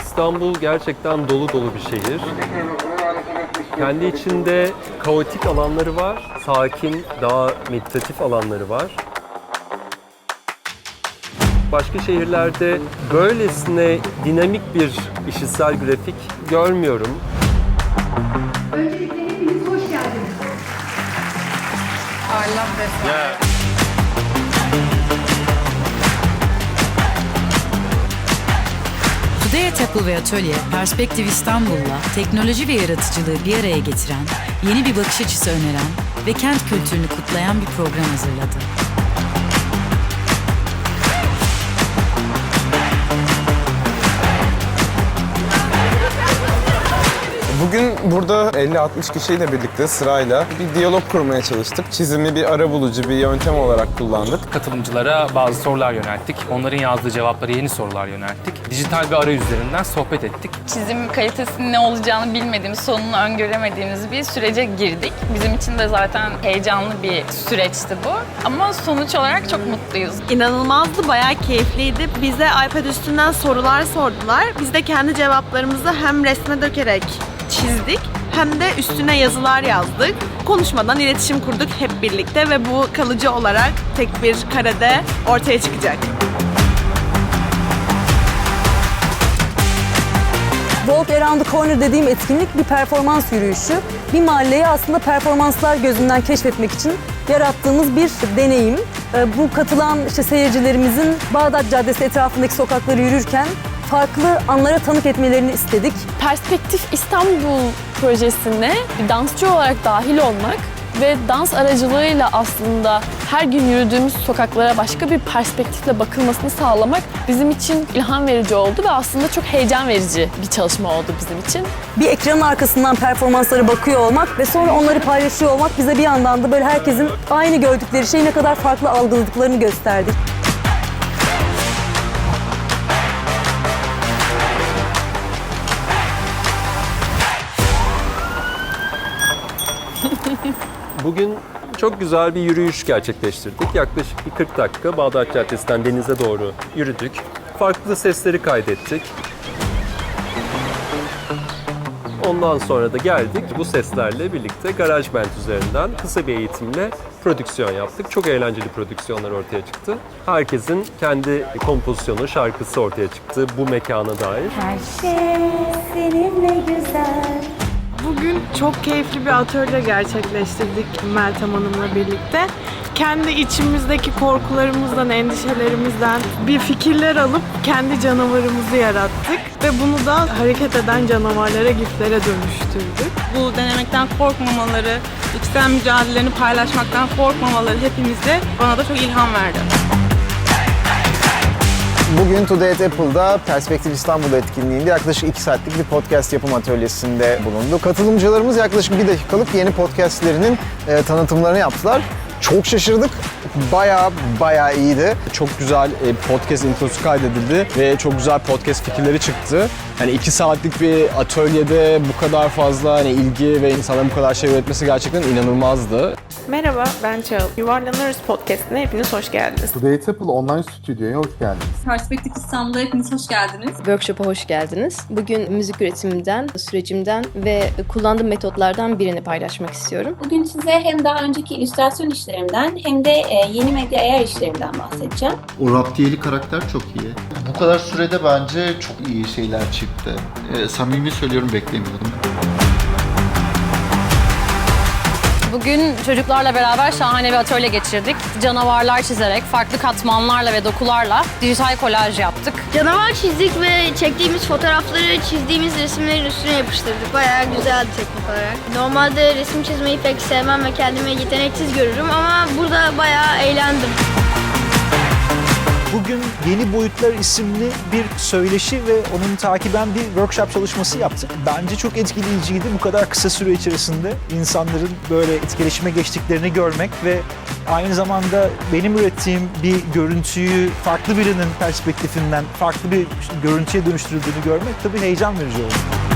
İstanbul gerçekten dolu dolu bir şehir. Kendi içinde kaotik alanları var, sakin, daha meditatif alanları var. Başka şehirlerde böylesine dinamik bir işitsel grafik görmüyorum. Öncelikle hepiniz hoş geldiniz. Today at Apple ve Atölye, Perspektif İstanbul'la teknoloji ve yaratıcılığı bir araya getiren, yeni bir bakış açısı öneren ve kent kültürünü kutlayan bir program hazırladı. Bugün burada 50-60 kişiyle birlikte sırayla bir diyalog kurmaya çalıştık. Çizimi bir ara bulucu bir yöntem olarak kullandık. katılımcılara bazı sorular yönelttik. Onların yazdığı cevaplara yeni sorular yönelttik. Dijital bir arayüz üzerinden sohbet ettik. çizim kalitesinin ne olacağını bilmediğimiz, sonunu öngöremediğimiz bir sürece girdik. Bizim için de zaten heyecanlı bir süreçti bu. Ama sonuç olarak çok mutluyuz. İnanılmazdı, bayağı keyifliydi. Bize iPad üstünden sorular sordular. Biz de kendi cevaplarımızı hem resme dökerek çizdik hem de üstüne yazılar yazdık. Konuşmadan iletişim kurduk hep birlikte ve bu kalıcı olarak tek bir karede ortaya çıkacak. Walk Around the Corner dediğim etkinlik bir performans yürüyüşü. Bir mahalleyi aslında performanslar gözünden keşfetmek için yarattığımız bir deneyim. Ee, Bu katılan işte seyircilerimizin Bağdat Caddesi etrafındaki sokakları yürürken farklı anlara tanık etmelerini istedik. Perspektif İstanbul projesine bir dansçı olarak dahil olmak ve dans aracılığıyla aslında her gün yürüdüğümüz sokaklara başka bir perspektifle bakılmasını sağlamak bizim için ilham verici oldu ve aslında çok heyecan verici bir çalışma oldu bizim için. Bir ekranın arkasından performanslara bakıyor olmak ve sonra onları paylaşıyor olmak bize bir yandan da böyle herkesin aynı gördükleri şeyi ne kadar farklı algıladıklarını gösterdi. Bugün çok güzel bir yürüyüş gerçekleştirdik. Yaklaşık bir 40 dakika Bağdat Caddesi'nden denize doğru yürüdük. Farklı sesleri kaydettik. Ondan sonra da geldik. Bu seslerle birlikte GarageBand üzerinden kısa bir eğitimle prodüksiyon yaptık. Çok eğlenceli prodüksiyonlar ortaya çıktı. Herkesin kendi kompozisyonu, şarkısı ortaya çıktı bu mekana dair. Her şey seninle güzel. Bugün çok keyifli bir atölye gerçekleştirdik Meltem Hanım'la birlikte. Kendi içimizdeki korkularımızdan, endişelerimizden bir fikirler alıp kendi canavarımızı yarattık. Ve bunu da hareket eden canavarlara, giflere dönüştürdük. bu denemekten korkmamaları, içsel mücadelelerini paylaşmaktan korkmamaları hepimizde bana da çok ilham verdi. Bugün Today at Apple'da Perspektif İstanbul etkinliğinde yaklaşık 2 saatlik bir podcast yapım atölyesinde bulundu. Katılımcılarımız yaklaşık bir dakikalık yeni podcastlerinin e, tanıtımlarını yaptılar. Çok şaşırdık. Bayağı bayağı iyiydi. Çok güzel e, podcast introsu kaydedildi ve çok güzel podcast fikirleri çıktı. Hani iki saatlik bir atölyede bu kadar fazla hani ilgi ve insanların bu kadar şey üretmesi gerçekten inanılmazdı. Merhaba, ben Çağıl. Yuvarlanırız podcastine hepiniz hoş geldiniz. Today Apple online stüdyoya hoş geldiniz. Perspektif İstanbul'a hepiniz hoş geldiniz. Workshop'a hoş geldiniz. Bugün müzik üretimimden, sürecimden ve kullandığım metotlardan birini paylaşmak istiyorum. Bugün size hem daha önceki illüstrasyon işlerimden hem de e, yeni medya AR işlerimden bahsedeceğim. O raptiyeli karakter çok iyi. Bu kadar sürede bence çok iyi şeyler çıktı. Ee, samimi söylüyorum beklemiyordum. Bugün çocuklarla beraber şahane bir atölye geçirdik. Canavarlar çizerek, farklı katmanlarla ve dokularla dijital kolaj yaptık. Canavar çizdik ve çektiğimiz fotoğrafları çizdiğimiz resimlerin üstüne yapıştırdık. Bayağı güzeldi teknik olarak. Normalde resim çizmeyi pek sevmem ve kendimi yeteneksiz görürüm ama burada bayağı eğlendim. Bugün Yeni Boyutlar isimli bir söyleşi ve onun takiben bir workshop çalışması yaptık. Bence çok etkileyiciydi bu kadar kısa süre içerisinde insanların böyle etkileşime geçtiklerini görmek ve aynı zamanda benim ürettiğim bir görüntüyü farklı birinin perspektifinden farklı bir görüntüye dönüştürüldüğünü görmek tabii heyecan verici oldu.